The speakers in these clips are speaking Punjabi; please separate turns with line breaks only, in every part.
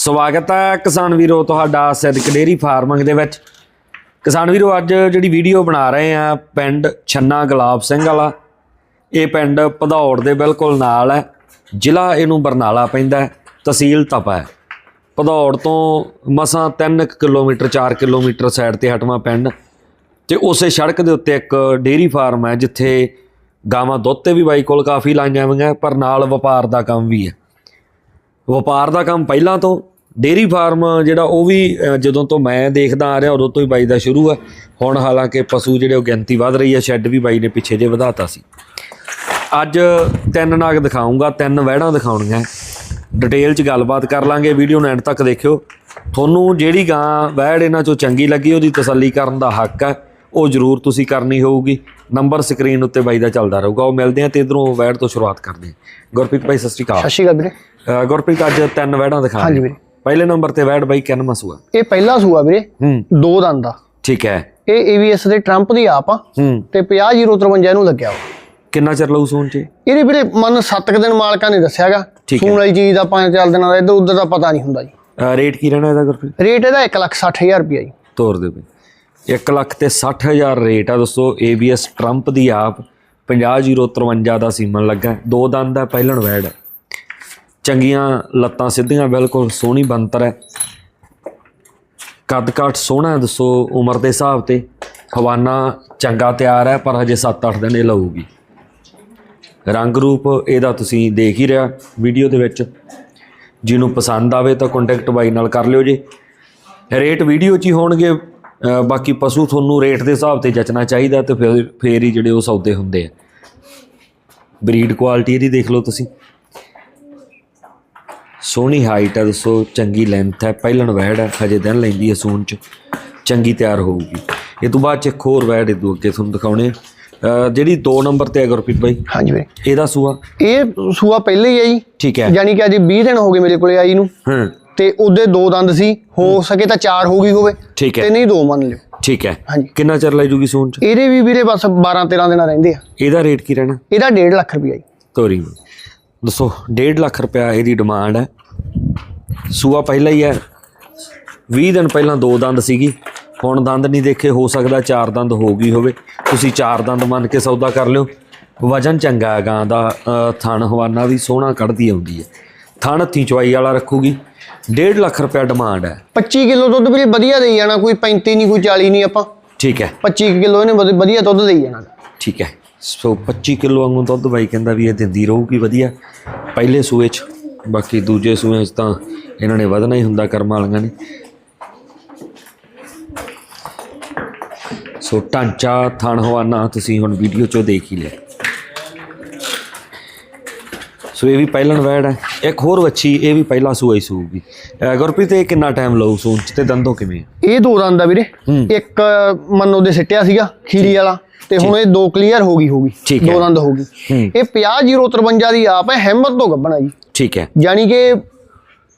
ਸਵਾਗਤ ਹੈ ਕਿਸਾਨ ਵੀਰੋ ਤੁਹਾਡਾ ਸਿੱਧਕ ਡੇਰੀ ਫਾਰਮਿੰਗ ਦੇ ਵਿੱਚ। ਕਿਸਾਨ ਵੀਰੋ, ਅੱਜ ਜਿਹੜੀ ਵੀਡੀਓ ਬਣਾ ਰਹੇ ਆ, ਪਿੰਡ ਛੰਨਾ ਗੁਲਾਬ ਸਿੰਘ ਵਾਲਾ। ਇਹ ਪਿੰਡ ਭਦੌੜ ਦੇ ਬਿਲਕੁਲ ਨਾਲ ਹੈ। ਜ਼ਿਲ੍ਹਾ ਇਹਨੂੰ ਬਰਨਾਲਾ ਪੈਂਦਾ ਤਹਿਸੀਲ ਤਪਾ ਹੈ। ਭਦੌੜ ਤੋਂ ਮਸਾਂ 3 ਕਿਲੋਮੀਟਰ 4 ਕਿਲੋਮੀਟਰ ਸਾਈਡ ਤੇ ਹਟਵਾ ਪਿੰਡ। ਤੇ ਉਸੇ ਸੜਕ ਦੇ ਉੱਤੇ ਇੱਕ ਡੇਰੀ ਫਾਰਮ ਹੈ, ਜਿੱਥੇ ਗਾਵਾਂ ਦੁੱਧ ਤੇ ਵੀ ਬਾਈ ਕੋਲ ਕਾਫੀ ਲਾਈਆਂ ਹੋਈਆਂ, ਪਰ ਨਾਲ ਵਪਾਰ ਦਾ ਕੰਮ ਵੀ ਹੈ। ਵਪਾਰ ਦਾ ਕੰਮ ਪਹਿਲਾਂ ਤੋਂ ਡੇਰੀ ਫਾਰਮ ਜਿਹੜਾ ਉਹ ਵੀ ਜਦੋਂ ਤੋਂ ਮੈਂ ਦੇਖਦਾ ਆ ਰਿਹਾ ਉਦੋਂ ਤੋਂ ਹੀ ਬਾਈ ਦਾ ਸ਼ੁਰੂ ਹੈ ਹੁਣ ਹਾਲਾਂਕਿ ਪਸ਼ੂ ਜਿਹੜੇ ਉਹ ਗਿਣਤੀ ਵਧ ਰਹੀ ਹੈ ਸ਼ੈੱਡ ਵੀ ਬਾਈ ਨੇ ਪਿੱਛੇ ਜੇ ਵਧਾਤਾ ਸੀ। ਅੱਜ ਤਿੰਨ ਨਾਗ ਦਿਖਾਉਂਗਾ ਤਿੰਨ ਵਹਿੜਾਂ ਦਿਖਾਉਣੀਆਂ। ਡਿਟੇਲ 'ਚ ਗੱਲਬਾਤ ਕਰ ਲਾਂਗੇ ਵੀਡੀਓ ਨੂੰ ਐਂਡ ਤੱਕ ਦੇਖਿਓ। ਤੁਹਾਨੂੰ ਜਿਹੜੀ ਗਾਂ ਵਹਿੜ ਇਹਨਾਂ 'ਚੋਂ ਚੰਗੀ ਲੱਗੀ ਉਹਦੀ ਤਸੱਲੀ ਕਰਨ ਦਾ ਹੱਕ ਹੈ ਉਹ ਜ਼ਰੂਰ ਤੁਸੀਂ ਕਰਨੀ ਹੋਊਗੀ। ਨੰਬਰ ਸਕਰੀਨ ਉੱਤੇ ਬਾਈ ਦਾ ਚੱਲਦਾ ਰਹੂਗਾ। ਉਹ ਮਿਲਦੇ ਆ ਤੇ ਇਧਰੋਂ ਵਹਿੜ ਤੋਂ ਸ਼ੁਰੂਆਤ ਕਰਦੇ ਗੁਰਪ੍ਰੀਤ ਭਾਈ ਸਤਿ ਸ਼੍ਰੀ ਅਕਾਲ।
ਸਤਿ ਸ਼੍ਰੀ ਅਕਾਲ ਵੀਰੇ।
ਗੁਰਪ੍ਰੀਤ ਅੱਜ ਤਿੰਨ ਵਹਿੜਾਂ ਦਿਖਾ
ਹਾਂਜੀ ਵੀਰੇ।
ਪਹਿਲੇ ਨੰਬਰ ਤੇ ਵਹਿੜ ਬਾਈ ਕਿੰਨ ਮਸੂਆ
ਇਹ ਪਹਿਲਾ ਸੂਆ ਵੀਰੇ
ਹੂੰ।
ਦੋ ਦੰਦ ਦਾ।
ਠੀਕ ਹੈ।
ਇਹ AVS ਦੇ ਟਰੰਪ ਦੀ ਆਪ ਆ।
ਹੂੰ।
ਤੇ 50053 ਨੂੰ ਲੱਗਿਆ।
ਕਿੰਨਾ ਚਿਰ ਲਊ ਸੂਣ ਚ
ਇਹਦੇ ਵੀਰੇ ਮਨ 7 ਦਿਨ ਮਾਲਕਾਂ ਨੇ ਦੱਸਿਆਗਾ। ਸੂਣ ਵਾਲੀ ਚੀਜ਼ ਦਾ ਪੰਜ ਚੱਲ ਦੇਣਾ ਇੱਧਰ ਉੱਧਰ ਦਾ ਪਤਾ ਨਹੀਂ ਹੁੰਦਾ ਜੀ।
ਰੇਟ ਕੀ ਰਹਿਣਾ ਇਹਦਾ ਗੁਰਪ੍ਰੀਤ?
ਰੇਟ ਇਹਦਾ 160000 ਰੁਪਇਆ ਜੀ।
ਤੋਰ ਦੇ ਬਈ। 1 ਲੱਖ ਤੇ 60000 ਰੇਟ ਆ ਦੋਸਤੋ ABS ਟਰੰਪ ਦੀ ਆਪ 50053 ਦਾ ਸੀਮਨ ਲੱਗਾ। ਦੋ ਦੰਦ ਦਾ ਪਹਿਲਣ ਵੈੜ। ਚੰਗੀਆਂ ਲੱਤਾਂ ਸਿੱਧੀਆਂ, ਬਿਲਕੁਲ ਸੋਹਣੀ ਬੰਤਰ ਹੈ। ਕੱਦ ਕਾਠ ਸੋਹਣਾ ਦੱਸੋ ਉਮਰ ਦੇ ਹਿਸਾਬ ਤੇ। ਖਵਾਨਾ ਚੰਗਾ ਤਿਆਰ ਹੈ, ਪਰ ਹਜੇ 7-8 ਦਿਨ ਇਹ ਲਊਗੀ। ਰੰਗ ਰੂਪ ਇਹਦਾ ਤੁਸੀਂ ਦੇਖ ਹੀ ਰਿਹਾ ਵੀਡੀਓ ਦੇ ਵਿੱਚ। ਜਿਹਨੂੰ ਪਸੰਦ ਆਵੇ ਤਾਂ ਕੰਟੈਕਟ ਬਾਈ ਨਾਲ ਕਰ ਲਿਓ ਜੀ। ਰੇਟ ਵੀਡੀਓ 'ਚ ਹੀ ਹੋਣਗੇ ਬਾਕੀ ਪਸ਼ੂ ਤੁਹਾਨੂੰ ਰੇਟ ਦੇ ਹਿਸਾਬ ਤੇ ਜਚਣਾ ਚਾਹੀਦਾ ਤੇ ਫਿਰ ਫੇਰ ਹੀ ਜਿਹੜੇ ਉਹ ਸੌਦੇ ਹੁੰਦੇ ਆ। ਬਰੀਡ ਕੁਆਲਿਟੀ ਇਹਦੀ ਦੇਖ ਲਓ ਤੁਸੀਂ। ਸੋਹਣੀ ਹਾਈਟ ਹੈ ਦੱਸੋ ਚੰਗੀ ਲੈਂਥ ਹੈ ਪਹਿਲਣ ਵੈੜ ਹੈ ਹਜੇ ਦਿਨ ਲੈਂਦੀ ਹੈ ਸੂਣ 'ਚ ਚੰਗੀ ਤਿਆਰ ਹੋਊਗੀ। ਇਹ ਤੋਂ ਬਾਅਦ 'ਚ ਇੱਕ ਹੋਰ ਵੈੜ ਇਹ ਦੋ ਅੱਗੇ ਤੁਹਾਨੂੰ ਦਿਖਾਉਣੇ ਆ। ਅ, ਜਿਹੜੀ 2 ਨੰਬਰ ਤੇ ਹੈ ਗੁਰਪ੍ਰੀਤ ਬਾਈ?
ਹਾਂਜੀ ਵੀਰੇ
ਇਹਦਾ ਸੂਆ?
ਇਹ ਸੂਆ ਪਹਿਲੇ ਹੀ ਆ ਜੀ।
ਠੀਕ ਹੈ।
ਯਾਨੀ ਕਿ ਅੱਜ 20 ਦਿਨ ਹੋ ਗਏ ਮੇਰੇ ਕੋਲੇ ਆਈ ਨੂੰ।
ਹਾਂ।
ਤੇ ਉਹਦੇ ਦੋ ਦੰਦ ਸੀ ਹੋ ਸਕੇ ਤਾਂ ਚਾਰ ਹੋ ਗਈ ਹੋਵੇ।
ਠੀਕ ਹੈ।
ਤੇ ਨਹੀਂ ਦੋ ਮੰਨ ਲਿਓ।
ਠੀਕ ਹੈ।
ਹਾਂਜੀ।
ਕਿੰਨਾ ਚਿਰ ਲੈ ਜੂਗੀ ਸੂਣ 'ਚ?
ਇਹਦੇ ਵੀ ਵੀਰੇ ਬਸ 12 13 ਦਿਨ ਰਹਿੰਦੇ ਆ।
ਇਹਦਾ ਰੇਟ ਕੀ ਰਹਿਣਾ?
ਇਹਦਾ 1.5 ਲੱਖ ਰੁਪਇਆ ਜੀ।
ਤੋਰੀ। ਦੱਸੋ 1.5 ਲੱਖ ਰੁਪਇਆ ਇਹਦੀ ਡਿਮਾਂਡ ਹੈ। ਸੂਆ ਪਹਿਲਾਂ ਹੀ ਹੈ। 20 ਦਿਨ ਪਹਿਲਾਂ ਦੋ ਦੰਦ ਸੀਗੀ। ਹੁਣ ਦੰਦ ਨਹੀਂ ਦੇਖੇ ਹੋ ਸਕਦਾ ਚਾਰ ਦੰਦ ਹੋ ਗਈ ਹੋਵੇ। ਤੁਸੀਂ ਚਾਰ ਦੰਦ ਮੰਨ ਕੇ ਸੌਦਾ ਕਰ ਲਿਓ। ਵਜਨ ਚੰਗਾ ਹੈ ਗਾਂ ਦਾ ਥਣ ਹਵਾਨਾ ਵੀ ਸੋਹਣਾ ਕੱਢਦੀ ਆਉਂਦੀ ਹੈ। ਥਣ ਹੱਥੀਂ ਚਵਾਈ ਵਾਲਾ ਰੱਖੂਗੀ। 1.5 ਲੱਖ ਰੁਪਇਆ ਡਿਮਾਂਡ ਹੈ।
25 ਕਿਲੋ ਦੁੱਧ ਵੀਰੇ ਵਧੀਆ ਦੇਈ ਜਾਣਾ ਕੋਈ 35 ਨਹੀਂ ਕੋਈ 40 ਨਹੀਂ ਆਪਾਂ।
ਠੀਕ ਹੈ।
25 ਕਿਲੋ ਇਹਨੇ ਵਧ- ਵਧੀਆ ਦੁੱਧ ਦੇਈ ਜਾਣਾ।
ਠੀਕ ਹੈ। ਸੋ 25 ਕਿਲੋ ਵਾਂਗੂ ਦੁੱਧ ਬਾਈ ਕਹਿੰਦਾ ਵੀ ਇਹ ਦਿੰਦੀ ਰਹੂਗੀ ਵਧੀਆ। ਪਹਿਲੇ ਸੂਏ 'ਚ, ਬਾਕੀ ਦੂਜੇ ਸੂਏ 'ਚ ਤਾਂ ਇਹਨਾਂ ਨੇ ਵਧਣਾ ਹੀ ਹੁੰਦਾ ਕਰਮ ਵਾਲੀਆਂ ਨੇ। ਸੋ ਢਾਂਚਾ ਥਣ ਹਵਾਨਾ ਤੁਸੀਂ ਹੁਣ ਵੀਡੀਓ 'ਚੋਂ ਦੇਖ ਹੀ ਲਿਆ। ਸੋ ਇਹ ਵੀ ਪਹਿਲਣ ਵੈੜ ਹੈ। ਇੱਕ ਹੋਰ ਵੱਛੀ ਇਹ ਵੀ ਪਹਿਲਾ ਹੀ ਸੂਗੀ ਗੁਰਪ੍ਰੀਤ ਇਹ ਕਿੰਨਾ ਟਾਈਮ ਲਊ ਸੂਣ 'ਚ ਤੇ ਦੰਦੋਂ ਕਿਵੇਂ?
ਇਹ ਦੋ ਦੰਦ ਆ ਵੀਰੇ। ਇੱਕ ਮੰਨੋ ਦੇ ਸਿੱਟਿਆ ਸੀਗਾ ਖੀਰੀ ਵਾਲਾ ਤੇ ਹੁਣ ਇਹ ਦੋ ਕਲੀਅਰ ਹੋ ਗਈ ਹੋਗੀ। ਦੋ ਦੰਦ ਹੋ। ਗਈ ਇਹ 50053 ਦੀ ਆਪ ਹੈ ਹਿੰਮਤ ਤੋਂ ਗੱਬਣਾ ਜੀ।
ਠੀਕ ਹੈ।
ਯਾਨੀ ਕਿ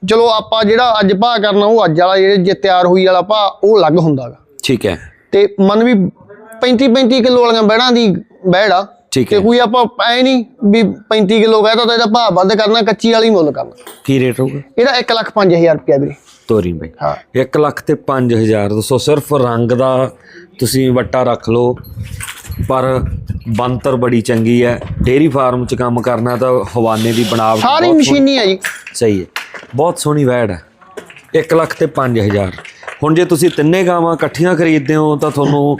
ਚਲੋ ਆਪਾਂ ਜਿਹੜਾ ਅੱਜ ਭਾਅ ਕਰਨਾ ਉਹ ਅੱਜ ਵਾਲਾ ਜਿਹੜੇ ਜੇ ਤਿਆਰ ਹੋਈ ਵਾਲਾ ਭਾਅ ਉਹ ਅਲੱਗ ਹੁੰਦਾਗਾ
ਠੀਕ ਹੈ।
ਤੇ ਮਨ ਵੀ 35 35 ਕਿਲੋ ਵਾਲੀਆਂ ਬੈੜਾਂ ਦੀ ਬੈੜ ਆ।
ਠੀਕ
ਤੇ
ਹੈ।
ਕੋਈ ਆਪਾਂ ਐ ਨਹੀਂ ਵੀ 35 ਕਿਲੋ ਕਹਿਤਾ ਤਾਂ ਇਹਦਾ ਭਾਅ ਵੱਧ ਕਰਨਾ ਕੱਚੀ ਵਾਲੀ ਮੁੱਲ ਕਰਨਾ।
ਕੀ ਰੇਟ ਹੋਊਗਾ?
ਇਹਦਾ 1 ਲੱਖ 5000 ਰੁਪਇਆ ਵੀਰੇ।
ਤੋਰੀ ਬਾਈ।
ਹਾਂ।
1 ਲੱਖ ਤੇ 5000 ਦੱਸੋ ਸਿਰਫ ਰੰਗ ਦਾ ਤੁਸੀਂ ਵੱਟਾ ਰੱਖ ਲਓ ਪਰ ਬੰਤਰ ਬੜੀ ਚੰਗੀ ਹੈ। ਡੇਰੀ ਫਾਰਮ 'ਚ ਕੰਮ ਕਰਨਾ ਤਾਂ ਹਵਾਨੇ ਦੀ ਬਣਾਵਟ
ਸਾਰੀ ਮਸ਼ੀਨੀ ਆ ਜੀ।
ਸਹੀ ਹੈ। ਬਹੁਤ ਸੋਹਣੀ ਵੈੜ ਹੈ। 1 ਲੱਖ ਤੇ 5000 ਹੁਣ ਜੇ ਤੁਸੀਂ ਤਿੰਨੇ ਗਾਵਾਂ ਇਕੱਠੀਆਂ ਖਰੀਦਦੇ ਹੋ ਤਾਂ ਤੁਹਾਨੂੰ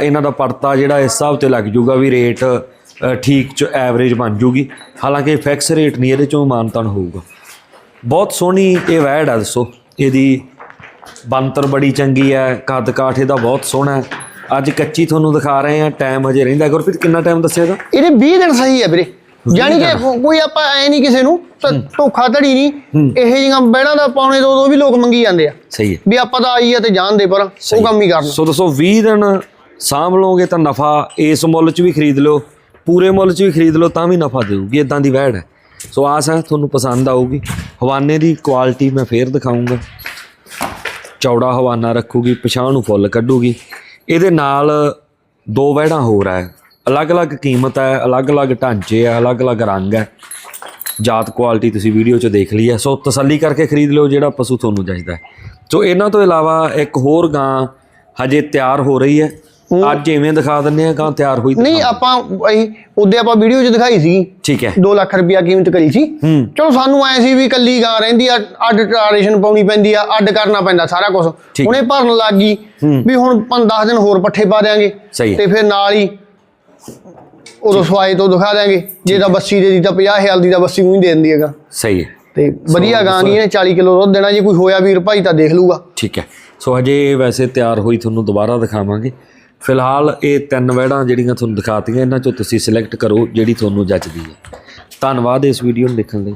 ਇਹਨਾਂ ਦਾ ਪੜਤਾ ਜਿਹੜਾ ਇਸ ਹਿਸਾਬ ਤੇ ਲੱਗ ਜੂਗਾ ਵੀ ਰੇਟ ਠੀਕ ਚ ਐਵਰੇਜ ਬਣ ਜੂਗੀ। ਹਾਲਾਂਕਿ ਫਿਕਸ ਰੇਟ ਨਹੀਂ ਇਹਦੇ ਚੋਂ ਮਾਨਤਨ ਹੋਊਗਾ। ਬਹੁਤ ਸੋਹਣੀ ਇਹ ਵੈੜ ਹੈ ਦੱਸੋ। ਇਹਦੀ ਬੰਤਰ ਬੜੀ ਚੰਗੀ ਹੈ ਕੱਦ ਕਾਠ ਇਹਦਾ ਬਹੁਤ ਸੋਹਣਾ ਹੈ। ਅੱਜ ਕੱਚੀ ਤੁਹਾਨੂੰ ਦਿਖਾ ਰਹੇ ਹਾਂ ਟਾਈਮ ਹਜੇ ਰਹਿੰਦਾ। ਗੁਰਪ੍ਰੀਤ ਕਿੰਨਾ ਟਾਈਮ ਦੱਸਿਆ ਇਹਦਾ?
ਇਹਦੇ 20 ਦਿਨ ਸਹੀ ਹੈ ਵੀਰੇ। ਯਾਨੀ ਕਿ ਕੋਈ ਆਪਾਂ ਐ ਨਹੀਂ ਕਿਸੇ ਨੂੰ ਧੋਖਾ ਧੜੀ ਨਹੀਂ। ਇਹ ਜਿਹੀਆਂ ਬਹਿਣਾ ਦਾ ਪੌਣੇ ਦੋ ਦੋ ਵੀ ਲੋਕ ਮੰਗੀ ਜਾਂਦੇ ਆ।
ਸਹੀ ਹੈ।
ਵੀ ਆਪਾਂ ਤਾਂ ਆਈ ਆ ਤੇ ਜਾਣ ਦੇ ਪਰ ਉਹ ਕੰਮ ਹੀ ਕਰਨਾ।
ਸੋ ਦੱਸੋ 20 ਦਿਨ ਸਾਂਭ ਲਓਗੇ ਤਾਂ ਨਫਾ ਇਸ ਮੁੱਲ 'ਚ ਵੀ ਖਰੀਦ ਲਓ, ਪੂਰੇ ਮੁੱਲ 'ਚ ਵੀ ਖਰੀਦ ਲਓ ਤਾਂ ਵੀ ਨਫਾ ਦੇਊਗੀ ਇਦਾਂ ਦੀ ਵੈੜ ਹੈ। ਸੋ ਆਸ ਹੈ ਤੁਹਾਨੂੰ ਪਸੰਦ ਆਊਗੀ। ਹਵਾਨੇ ਦੀ ਕੁਆਲਿਟੀ ਮੈਂ ਫੇਰ ਦਿਖਾਉਂਗਾ ਚੌੜਾ ਹਵਾਨਾ ਰੱਖੂਗੀ ਪਛਾਣ ਨੂੰ ਫੁੱਲ ਕੱਢੂਗੀ। ਇਹਦੇ ਨਾਲ ਦੋ ਵੈੜਾਂ ਹੋਰ ਹੈ। ਅਲੱਗ-ਅਲੱਗ ਕੀਮਤ ਹੈ, ਅਲੱਗ-ਅਲੱਗ ਢਾਂਚੇ ਹੈ, ਅਲੱਗ-ਅਲੱਗ ਰੰਗ ਹੈ। ਜਾਤ ਕੁਆਲਿਟੀ ਤੁਸੀਂ ਵੀਡੀਓ 'ਚ ਦੇਖ ਲਈ ਹੈ। ਸੋ ਤਸੱਲੀ ਕਰਕੇ ਖਰੀਦ ਲਿਓ ਜਿਹੜਾ ਪਸ਼ੂ ਤੁਹਾਨੂੰ ਚਾਹੀਦਾ ਹੈ। ਸੋ ਇਹਨਾਂ ਤੋਂ ਇਲਾਵਾ ਇੱਕ ਹੋਰ ਗਾਂ ਹਜੇ ਤਿਆਰ ਹੋ ਰਹੀ ਹੈ। ਅੱਜ ਇਵੇਂ ਦਿਖਾ ਦਿੰਨੇ ਆ ਗਾਂ ਤਿਆਰ ਹੋਈ
ਨਹੀਂ ਆਪਾਂ ਅਸੀਂ ਉਹਦੇ ਆਪਾਂ ਵੀਡੀਓ 'ਚ ਦਿਖਾਈ ਸੀ।
ਠੀਕ ਹੈ।
2 ਲੱਖ ਰੁਪਿਆ ਕੀਮਤ ਕਰੀ ਸੀ। ਚਲੋ ਸਾਨੂੰ ਐ ਸੀ ਵੀ ਕੱਲੀ ਗਾਂ ਰਹਿੰਦੀ ਆ ਅੱਡ ਟ੍ਰਾਂਸਲੇਸ਼ਨ ਪਾਉਣੀ ਪੈਂਦੀ ਆ ਅੱਡ ਕਰਨਾ ਪੈਂਦਾ ਸਾਰਾ ਕੁਝ। ਉਹਨੇ ਭਰਨ ਲੱਗ ਗਈ ਵੀ ਹੁਣ 5-10 ਦਿਨ ਹੋਰ ਪੱਠੇ ਪਾ
ਹੈ।
ਤੇ ਫਿਰ ਨਾਲ ਹੀ ਉਦੋਂ ਸਵਾਈ ਤੋਂ ਦਿਖਾ ਦਿਆਂਗੇ। ਜੇ ਤਾਂ ਬੱਸੀ ਦੇ ਦੀ ਤਾਂ 50000 ਦੀ ਤਾਂ ਬੱਸੀ ਨੂੰ ਹੀ ਦੇ ਦਿੰਦੀ ਹੈਗਾ।
ਸਹੀ ਹੈ।
ਤੇ ਵਧੀਆ ਗਾਂ ਗਈ ਇਹਨੇ 40 ਕਿਲੋ ਦੁੱਧ ਦੇਣਾ ਜੇ ਕੋਈ ਹੋਇਆ ਵੀਰ ਭਾਈ ਤਾਂ ਦੇਖ ਲੂਗਾ।
ਠੀਕ ਹੈ। ਸੋ ਹਜੇ ਵੈਸੇ ਤਿਆਰ ਹੋਈ ਤੁਹਾਨੂੰ ਦੁਬਾਰਾ ਦਿਖਾਵਾਂਗੇ। ਫਿਲਹਾਲ ਇਹ ਤਿੰਨ ਵੈੜਾਂ ਜਿਹੜੀਆਂ ਤੁਹਾਨੂੰ ਦਿਖਾਤੀਆਂ, ਇਹਨਾਂ ਚੋਂ ਤੁਸੀਂ ਸਿਲੈਕਟ ਕਰੋ ਜਿਹੜੀ ਤੁਹਾਨੂੰ ਜੱਚਦੀ ਹੈ। ਧੰਨਵਾਦ ਇਸ ਵੀਡੀਓ ਨੂੰ ਦੇਖਣ ਲਈ।